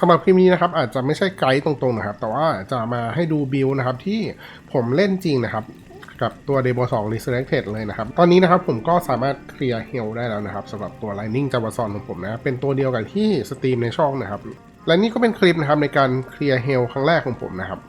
สำหรับคลิปนี้นะครับอาจจะไม่ใช่ไกด์ตรงๆนะครับ แต่ว่าจะมาให้ดูบิลนะครับที่ผมเล่นจริงนะครับ กับตัว d e b o 2 Resurrected เลยนะครับ ตอนนี้นะครับผมก็สามารถเคลียร์เฮลได้แล้วนะครับสำหรับตัว Lightning j a v a s o n ของผมนะเป็นตัวเดียวกับที่สตรีมในช่องนะครับ และนี่ก็เป็นคลิปนะครับในการเคลียร์เฮลครั้งแรกของผมนะครับ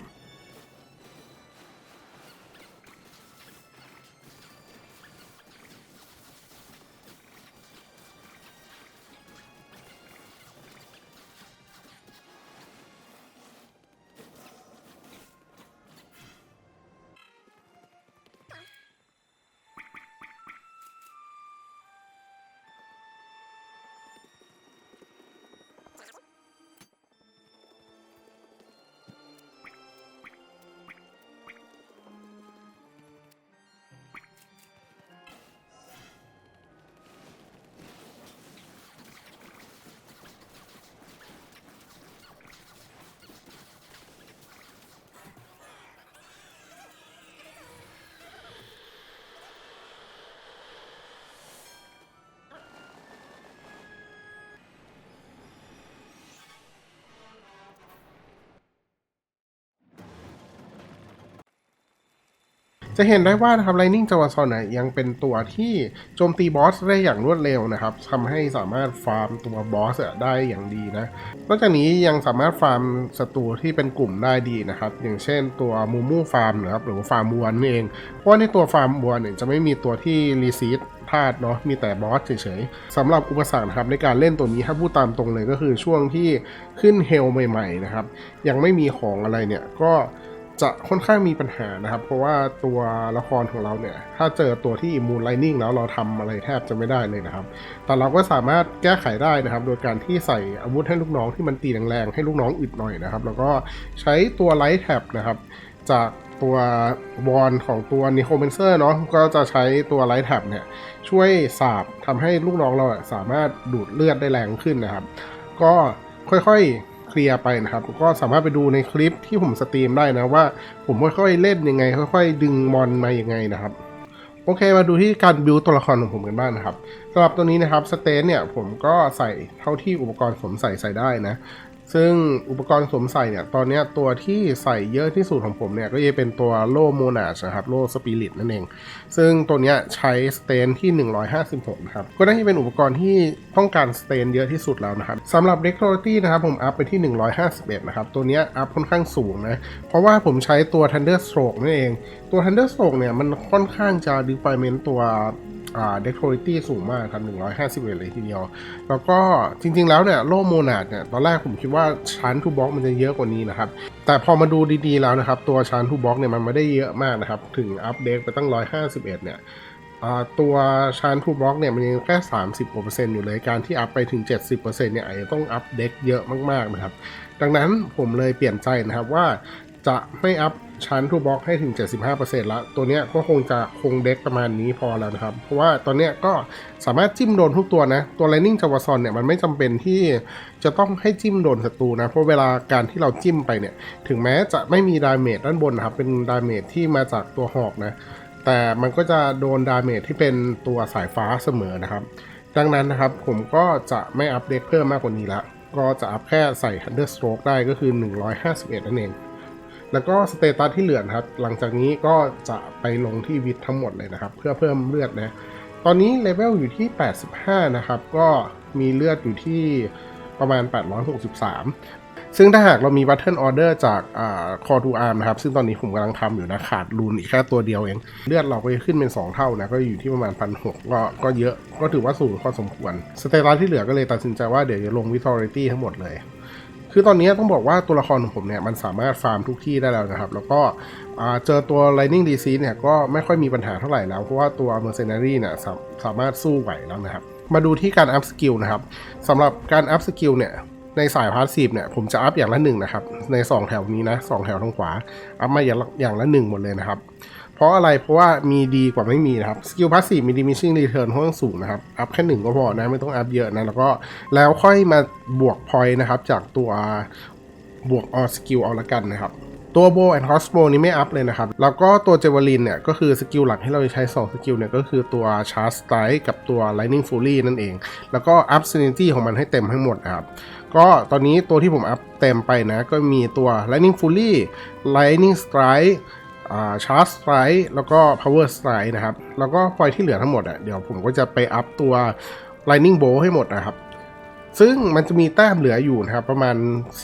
จะเห็นได้ว่านะครับ Lightning j a v a s o n เนี่ยยังเป็นตัวที่โจมตีบอสได้อย่างรวดเร็วนะครับทำให้สามารถฟาร์มตัวบอสได้อย่างดีนะนอกจากนี้ยังสามารถฟาร์มศัตรูที่เป็นกลุ่มได้ดีนะครับอย่างเช่นตัวมูมูฟาร์มนะครับหรือว่าฟาร์มวัวนั่นเอง เพราะว่าในตัวฟาร์มวัวเนี่ยจะไม่มีตัวที่รีซีดธาตุเนาะมีแต่บอสเฉยๆสำหรับอุปสรรคนะครับในการเล่นตัวนี้ถ้าพูดตามตรงเลยก็คือช่วงที่ขึ้นเฮลใหม่ๆนะครับยังไม่มีของอะไรเนี่ยก็ จะค่อนข้างมีปัญหานะครับ เพราะว่าตัวละครของเราเนี่ย ถ้าเจอตัวที่มูนไลนิ่งแล้วเราทำอะไรแทบจะไม่ได้เลยนะครับ แต่เราก็สามารถแก้ไขได้นะครับ โดยการที่ใส่อาวุธให้ลูกน้องที่มันตีแรงๆให้ลูกน้องอึดหน่อยนะครับ แล้วก็ใช้ตัวไลท์แท็บนะครับ จากตัววอนของตัวนิโคเมนเซอร์เนาะก็จะใช้ตัวไลท์แท็บเนี่ย ช่วยสาบทำให้ลูกน้องเราสามารถดูดเลือดได้แรงขึ้นนะครับ ก็ค่อยๆ เคลียร์ไปนะครับ ก็สามารถไปดูในคลิปที่ผมสตรีมได้นะว่า ผมค่อยๆเล่นยังไง ค่อย ๆ ดึงมอนมายังไงนะครับโอเคมาดูที่การบิวตัวละครของผมกันบ้างนะครับสำหรับตัวนี้นะครับสเตนเนี่ยผมก็ใส่เท่าที่อุปกรณ์ผมใส่ใส่ได้นะ ซึ่งอุปกรณ์สวมใส่เนี่ย ตอนนี้ตัวที่ใส่เยอะที่สุดของผมเนี่ย ก็จะเป็นตัวโล่โมนาชนะครับ โล่สปิริตนั่นเอง ซึ่งตัวนี้ใช้สเตนที่ 156 นะครับ ก็ได้ที่เป็นอุปกรณ์ที่ต้องการสเตนเยอะที่สุดแล้วนะครับสำหรับเด็กโ u ตี้นะครับผมอัพไปที่ 151 นะครับ ตัวนี้อัพค่อนข้างสูงนะ เพราะว่าผมใช้ตัว Thunder Stroke นั่นเอง ตัว Thunder Stroke เนี่ยมันค่อนข้างจะ deployment ตัว อ่า dexterity สูงมากครับ 151 เลยทีเดียว แล้วก็จริงๆแล้วเนี่ยโล่โมนาดเนี่ย ตอนแรกผมคิดว่าชั้นทูบ็อกมันจะเยอะกว่านี้นะครับ แต่พอมาดูดีๆแล้วนะครับ ตัวชั้นทูบ็อกเนี่ยมันไม่ได้เยอะมากนะครับ ถึงอัปเดตไปตั้ง 151 เนี่ยอ่าตัวชานทูบล็อกเนี่ยมันยังแค่ 30กว่าเปอร์เซ็นต์อยู่เลยการที่อัพไปถึง 70%เนี่ยอาจจะต้องอัพเด็กเยอะมากๆนะครับ ดังนั้นผมเลยเปลี่ยนใจนะครับว่า จะไม่อัพชั้นทูบ็อกให้ถึง 75%ละตัวเนี้ยก็คงจะคงเด็กประมาณนี้พอแล้วนะครับ เพราะว่าตอนเนี้ยก็สามารถจิ้มโดนทุกตัวนะ ตัว Lightning j a v a s o n เนี่ยมันไม่จำเป็นที่จะต้องให้จิ้มโดนศัตรูนะ เพราะเวลาการที่เราจิ้มไปเนี่ย ถึงแม้จะไม่มีดาเมจด้านบนนะครับ เป็นดาเมจที่มาจากตัวหอกนะ แต่มันก็จะโดนดาเมจที่เป็นตัวสายฟ้าเสมอนะครับ ดังนั้นนะครับผมก็จะไม่อัปเดตเพิ่มมากกว่านี้ละก็จะอัพแค่ใส่ Thunderstroke ได้ก็คือ 151 นั่นเอง แล้วก็สเตตัสที่เหลือนะครับ หลังจากนี้ก็จะไปลงที่วิททั้งหมดเลยนะครับ เพื่อเพิ่มเลือดนะ ตอนนี้เลเวลอยู่ที่ 85 นะครับ ก็มีเลือดอยู่ที่ประมาณ 863 ซึ่งถ้าหากเรามี Battle Order จากคอ่า Call to Arm นะครับ ซึ่งตอนนี้ผมกำลังทำอยู่นะ ขาดรูนอีกแค่ตัวเดียวเอง เลือดเราก็จะขึ้นเป็น 2 เท่านะ ก็อยู่ที่ประมาณ 1,600ก็ก็เยอะ ก็ถือว่าสูงพอสมควร สเตตัสที่เหลือก็เลยตัดสินใจว่าเดี๋ยวจะลง Vitality ทั้งหมดเลย คือตอนนี้ต้องบอกว่าตัวละครของผมเนี่ยมันสามารถฟาร์มทุกที่ได้แล้วนะครับ แล้วก็เจอตัว Lightning DC เนี่ยก็ไม่ค่อยมีปัญหาเท่าไหร่แล้ว เพราะว่าตัว Mercenary เนี่ยสาสามารถสู้ไหวแล้วนะครับ มาดูที่การอัพสกิลนะครับสำหรับการอัพสกิลเนี่ยในสายพาสซีฟเนี่ยผมจะอัพอย่างละหนึ่งนะครับ ใน 2 แถวนี้นะสองแถวทางขวา อัพมาอย่างละอย่างละหนึ่งหมดเลยนะครับ ราะอะไรเพราะว่ามีดีกว่าไม่มีนะครับสกิลพาสซีฟมีดิมิชิ่งรีเทิร์นค่อนข้างสูงนะครับ อัพแค่หนึ่งก็พอนะไม่ต้องอัพเยอะนะ แล้วก็แล้วค่อยมาบวกพอยต์นะครับ จากตัวบวกออสกิลเอาละกันนะครับ ตัวโบแอนด์คอสโ o นี่ไม่อัพเลยนะครับ แล้วก็ตัวเจวลินเนี่ย ก็คือสกิลหลักที่เราใช้ 2 สกิลเนี่ย ก็คือตัวชาร์ s สไต e กับตัว Lightning Fury นั่นเอง แล้วก็อัพ Synergy ของมันให้เต็มให้หมดนะครับก็ตอนนี้ตัวที่ผมอัพเต็มไปนะ ก็มีตัว Lightning Fury Lightning Strike อ่า Charge Strike แล้วก็ Power Strike นะครับ แล้วก็พอยที่เหลือทั้งหมดอะเดี๋ยวผมก็จะไปอัพตัว Lightning Bolt ให้หมดนะครับ ซึ่งมันจะมีแต้มเหลืออยู่นะครับ ประมาณ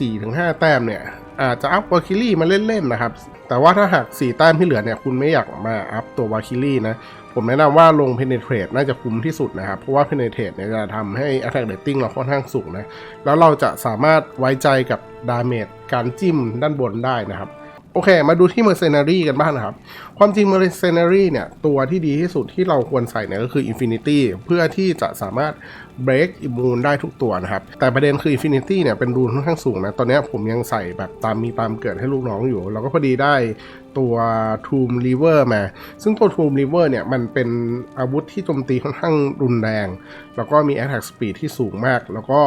4-5 แต้มเนี่ย อาจจะอัพวาคิลี่มาเล่น ๆ นะครับ แต่ว่าถ้าหาก 4 แต้มที่เหลือเนี่ย คุณไม่อยากมาอัพตัววาคิลี่นะ ผมแนะนำว่าลง penetrate น่าจะคุ้มที่สุดนะครับ เพราะว่า penetrate เนี่ยจะทำให้ attack rating เราค่อนข้างสูงนะ แล้วเราจะสามารถไว้ใจกับ damage การจิ้มด้านบนได้นะครับ โอเค มาดูที่ Mercenary กันบ้างนะครับ ความจริง Mercenary เนี่ย ตัวที่ดีที่สุดที่เราควรใส่เนี่ยก็คือ Infinity เพื่อที่จะสามารถ break immune ได้ทุกตัวนะครับ แต่ประเด็นคือ Infinity เนี่ย เป็นรูนค่อนข้างสูงนะ ตอนนี้ผมยังใส่แบบตามมีตามเกิดให้ลูกน้องอยู่ เราก็พอดีได้ตัว Tomb River มา ซึ่งตัว Tomb River เนี่ย มันเป็นอาวุธที่โจมตีค่อนข้างรุนแรง แล้วก็มี attack speed ที่สูงมาก แล้วก็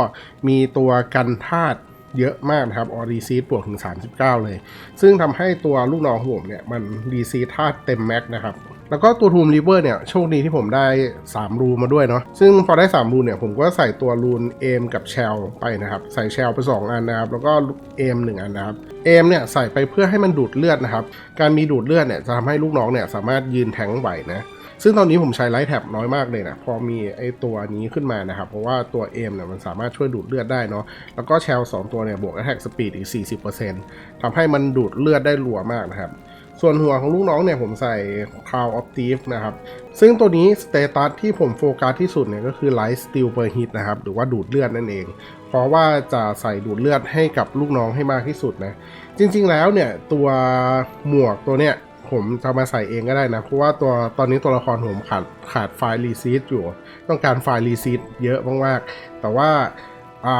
มีตัวกันธาตุ เยอะมากนะครับออรีซีดบวกถึง 39 เลย ซึ่งทำให้ตัวลูกน้องผมเนี่ย มันรีซีธาตุเต็มแม็กนะครับ แล้วก็ตัวทูมริเวอร์เนี่ย โชคดีที่ผมได้ 3 รูมาด้วยเนาะซึ่งพอได้ 3 รูเนี่ย ผมก็ใส่ตัวรูนเอมกับแชลไปนะครับ ใส่แชลไป 2 อันนะครับ แล้วก็เอม1อันนะครับเอมเนี่ย ใส่ไปเพื่อให้มันดูดเลือดนะครับ การมีดูดเลือดเนี่ยจะทำให้ลูกน้องเนี่ยสามารถยืนแทงไหวนะ ซึ่งตอนนี้ผมใช้ไลท์แท็บน้อยมากเลยนะ พอมีไอตัวนี้ขึ้นมานะครับ เพราะว่าตัวเอมเนี่ยมันสามารถช่วยดูดเลือดได้เนาะ แล้วก็แชล2ตัวเนี่ยบวก attack speed อีก 40%ทำให้มันดูดเลือดได้รัวมากนะครับส่วนหัวของลูกน้องเนี่ยผมใส่ Crown of Thief นะครับ ซึ่งตัวนี้สเตตัสที่ผมโฟกัสที่สุดเนี่ยก็คือ Light Steel per hit นะครับ หรือว่าดูดเลือดนั่นเอง เพราะว่าจะใส่ดูดเลือดให้กับลูกน้องให้มากที่สุดนะ จริงๆแล้วเนี่ยตัวหมวกตัวเนี้ย ผมจะมาใส่เองก็ได้นะ เพราะว่าตัวตอนนี้ตัวละครผมขาดขาดไฟล์รีซีดอยู่ ต้องการไฟล์รีซีดเยอะมากๆ แต่ว่า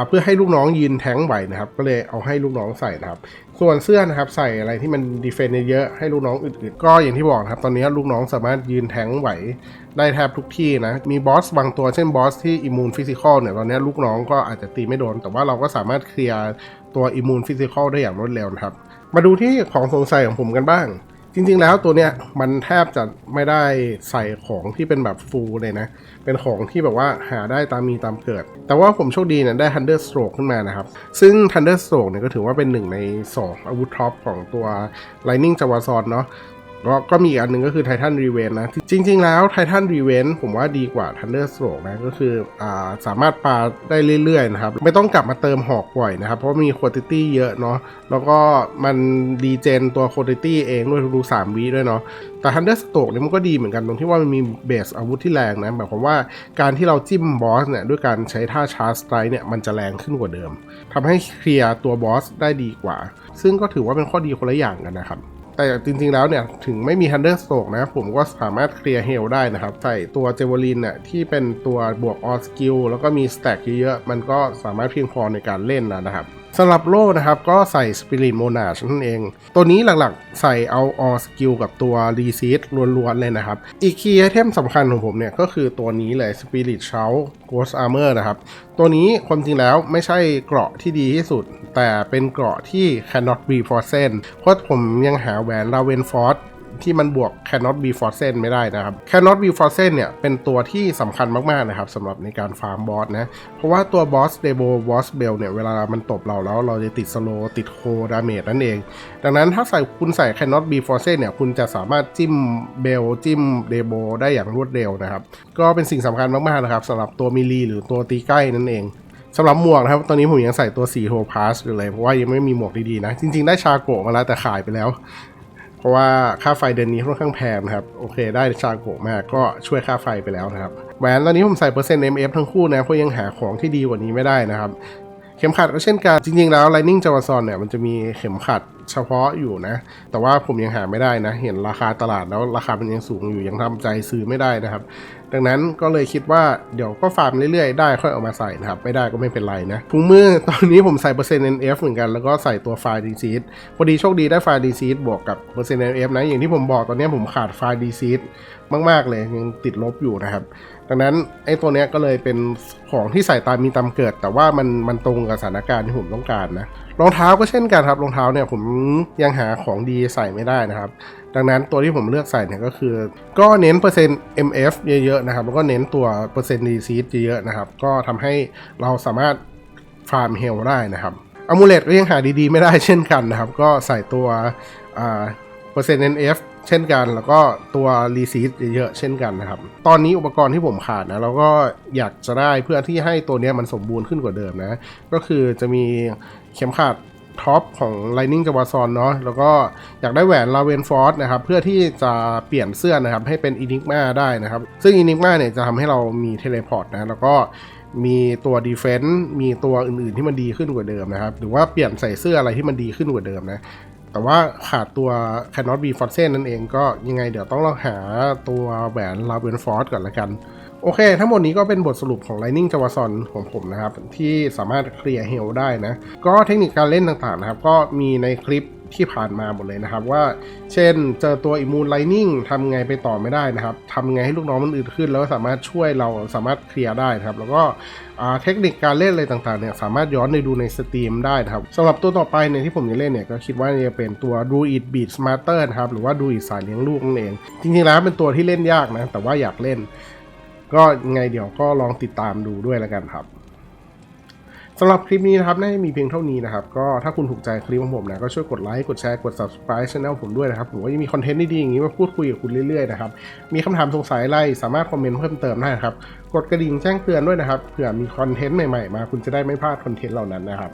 เพื่อให้ลูกน้องยืนแท้งไหวนะครับ ก็เลยเอาให้ลูกน้องใส่นะครับ ส่วนเสื้อนะครับใส่อะไรที่มันดีเฟนต์เยอะให้ลูกน้องอื่นๆ ก็อย่างที่บอกนะครับ ตอนนี้ลูกน้องสามารถยืนแท้งไหวได้แทบทุกที่นะ มีบอสบางตัวเช่นบอสที่อิมูนฟิสิกอลเนี่ย ตอนนี้ลูกน้องก็อาจจะตีไม่โดน แต่ว่าเราก็สามารถเคลียร์ตัวอิมมูนฟิสิกอลได้อย่างรวดเร็วนะครับ มาดูที่ของสงสัยของผมกันบ้าง จริง ๆ แล้วตัวเนี้ยมันแทบจะไม่ได้ใส่ของที่เป็นแบบฟูลเลยนะ เป็นของที่แบบว่าหาได้ตามมีตามเกิด แต่ว่าผมโชคดีเนี่ยได้ Thunder Stroke ขึ้นมานะครับ ซึ่ง Thunder Stroke เนี่ยก็ถือว่าเป็นหนึ่งใน 2 อาวุธท็อปของตัว Lightning j a w a z o n เนาะ ก็ก็มีอีกอันหนึ่งก็คือ Titan Revenge นะ จริง ๆ แล้ว Titan Revenge ผมว่าดีกว่า Thunder Stroke นะ ก็คืออ่าสามารถปาได้เรื่อย ๆ นะครับ ไม่ต้องกลับมาเติมหอกบ่อยนะครับ เพราะมี quantity เยอะเนาะแล้วก็มันดีเจนตัว quantity เองด้วยทุกๆ3วิด้วยเนาะแต่ Thunder Stroke นี่มันก็ดีเหมือนกันตรงที่ว่ามันมีเบสอาวุธที่แรงนะแบบความว่าการที่เราจิ้มบอสเนี่ยด้วยการใช้ท่าชาร์จสไตร์เนี่ยมันจะแรงขึ้นกว่าเดิมทำให้เคลียร์ตัวบอสได้ดีกว่า ซึ่งก็ถือว่าเป็นข้อดีคนละอย่างกันนะครับ แต่จริงๆแล้วเนี่ย ถึงไม่มี Thunder Stroke นะ ผมก็สามารถเคลียร์เฮลได้นะครับ ใส่ตัวเจวอลินเนี่ยที่เป็นตัวบวกออสกิลแล้วก็มีสแต็กเยอะๆ มันก็สามารถเพียงพอในการเล่นแล้วนะครับ สำหรับโล่นะครับก็ใส่ Spirit Monarch นั่นเอง ตัวนี้หลักๆ ใส่เอาออสกิลกับตัว r e s e t ล้วนๆ เลยนะครับ อีกคีย์ไอเทมสำคัญของผมเนี่ยก็คือตัวนี้เลย Spirit Shout Ghost Armor นะครับ ตัวนี้ความจริงแล้วไม่ใช่เกราะที่ดีที่สุด แต่เป็นเกราะที่ cannot be frozen เพราะผมยังหาแหวน Raven Force ที่มันบวก cannot be frozen ไม่ได้นะครับ cannot be frozen เนี่ยเป็นตัวที่สำคัญมากๆนะครับสำหรับในการฟาร์มบอสนะ เพราะว่าตัวบอสเดโบบอสเบลเนี่ยเวลามันตบเราแล้วเราจะติดสโลติดโคดาเมจนั่นเอง ดังนั้นถ้าใส่คุณใส่ cannot be frozen เนี่ยคุณจะสามารถจิ้มเบลจิ้มเดโบได้อย่างรวดเร็วนะครับ ก็เป็นสิ่งสำคัญมากๆนะครับสำหรับตัวมิลีหรือตัวตีใกล้นั่นเองสำหรับหมวกนะครับ ตอนนี้ผมยังใส่ตัวสีโทพาสอยู่เลย เพราะว่ายังไม่มีหมวกดีๆนะ จริงๆ ได้ชาโกะมาแล้วแต่ขายไปแล้ว เพราะว่าค่าไฟเดือนนี้ค่อนข้างแพงนะครับ โอเค ได้ชาโกะมากก็ช่วยค่าไฟไปแล้วนะครับแหวนตอนนี้ผมใส่เปอร์เซ็นต์ MF ทั้งคู่นะเพราะยังหาของที่ดีกว่านี้ไม่ได้นะครับเข็มขัดก็เช่นกัน จริงๆแล้ว Lightning j a w a z o n เนี่ยมันจะมีเข็มขัดเฉพาะอยู่นะ แต่ว่าผมยังหาไม่ได้นะ เห็นราคาตลาดแล้วราคามันยังสูงอยู่ยังทำใจซื้อไม่ได้นะครับ ดังนั้นก็เลยคิดว่าเดี๋ยวก็ฟาร์มเรื่อยๆ ได้ค่อยเอามาใส่นะครับ ไม่ได้ก็ไม่เป็นไรนะถุงมือตอนนี้ผมใส่เปอร์เซ็นต์ NF เหมือนกัน แล้วก็ใส่ตัวไฟล์ดีซีดพอดีโชคดีได้ไฟล์ดีซีดบวกกับเปอร์เซ็นต์ NF นะอย่างที่ผมบอกตอนนี้ผมขาดไฟล์ดีซีด มาก ๆ เลยยังติดลบอยู่นะครับ ดังนั้นไอ้ตัวเนี้ยก็เลยเป็นของที่ใส่ตามมีตามเกิด แต่ว่ามันมันตรงกับสถานการณ์ที่ผมต้องการนะรองเท้าก็เช่นกันครับรองเท้าเนี่ยผมยังหาของดีใส่ไม่ได้นะครับ ดังนั้นตัวที่ผมเลือกใส่เนี่ยก็คือ ก็เน้นเปอร์เซ็นต์ MF เยอะๆนะครับแล้วก็เน้นตัวเปอร์เซ็นต์ดีซีดเยอะๆนะครับก็ทำให้เราสามารถฟาร์มเฮลได้นะครับอ m u เลตก็ยังหาดีๆ ไม่ได้เช่นกันนะครับ ก็ใส่ตัวเปอร์เซ็นต์ NF เช่นกันแล้วก็ตัวรีซีดเยอะๆเช่นกันนะครับ ตอนนี้อุปกรณ์ที่ผมขาดนะแล้วก็อยากจะได้เพื่อที่ให้ตัวนี้มันสมบูรณ์ขึ้นกว่าเดิมนะ ก็คือจะมีเข็มขัดท็อปของ Lightning จาวาซอนเนาะแล้วก็อยากได้แหวนลาเวนฟอร์สนะครับ เพื่อที่จะเปลี่ยนเสื้อนะครับ ให้เป็นอินิกมาได้นะครับ ซึ่งอินิกมาเนี่ยจะทำให้เรามีเทเลพอร์ตนะ แล้วก็มีตัวดีเฟนต์มีตัวอื่นๆที่มันดีขึ้นกว่าเดิมนะครับ หรือว่าเปลี่ยนใส่เสื้ออะไรที่มันดีขึ้นกว่าเดิมนะ แต่ว่าขาดตัว cannot be f o r c e นั่นเองก็ยังไงเดี๋ยวต้องลองหาตัวแหวนลาเวนฟอร์สก่อนละกัน โอเค ทั้งหมดนี้ก็เป็นบทสรุปของ Lightning j a w a s o n ของผมนะครับ ที่สามารถเคลียร์เฮลได้นะ ก็เทคนิคการเล่นต่างๆนะครับ ก็มีในคลิป ที่ผ่านมาหมดเลยนะครับ ว่าเช่นเจอตัว Immune Lightning ทำไงไปต่อไม่ได้นะครับทำไงให้ลูกน้องมันอื่นขึ้น แล้วสามารถช่วยเราสามารถเคลียร์ได้นะครับ แล้วก็เทคนิคการเล่นอะไรต่างๆเนี่ยสามารถย้อนไปดูในสตรีมได้นะครับสำหรับตัวต่อไปเนี่ยที่ผมจะเล่นเนี่ยก็คิดว่าจะเป็นตัว Druid Beat Smarter นะครับหรือว่า Druid สายเลี้ยงลูกนั่นเอง จริงๆแล้วเป็นตัวที่เล่นยากนะแต่ว่าอยากเล่น ก็ยังไงเดี๋ยวก็ลองติดตามดูด้วยแล้วกันครับ สำหรับคลิปนี้นะครับน่าจะมีเพียงเท่านี้นะครับ ก็ถ้าคุณถูกใจคลิปของผมนะ ก็ช่วยกดไลค์ กดแชร์ กด subscribe channel ผมด้วยนะครับ ผมก็ยังมีคอนเทนต์ดีๆอย่างนี้มาพูดคุยกับคุณเรื่อยๆนะครับ มีคำถามสงสัยอะไรสามารถคอมเมนต์เพิ่มเติมได้นะครับ กดกระดิ่งแจ้งเตือนด้วยนะครับ เผื่อมีคอนเทนต์ใหม่ๆ มาคุณจะได้ไม่พลาดคอนเทนต์เหล่านั้นนะครับ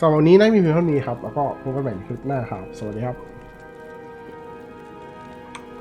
สำหรับวันนี้น่าจะมีเพียงเท่านี้ครับ แล้วก็พบกันใหม่ในคลิปหน้าครับ สวัสดีครับ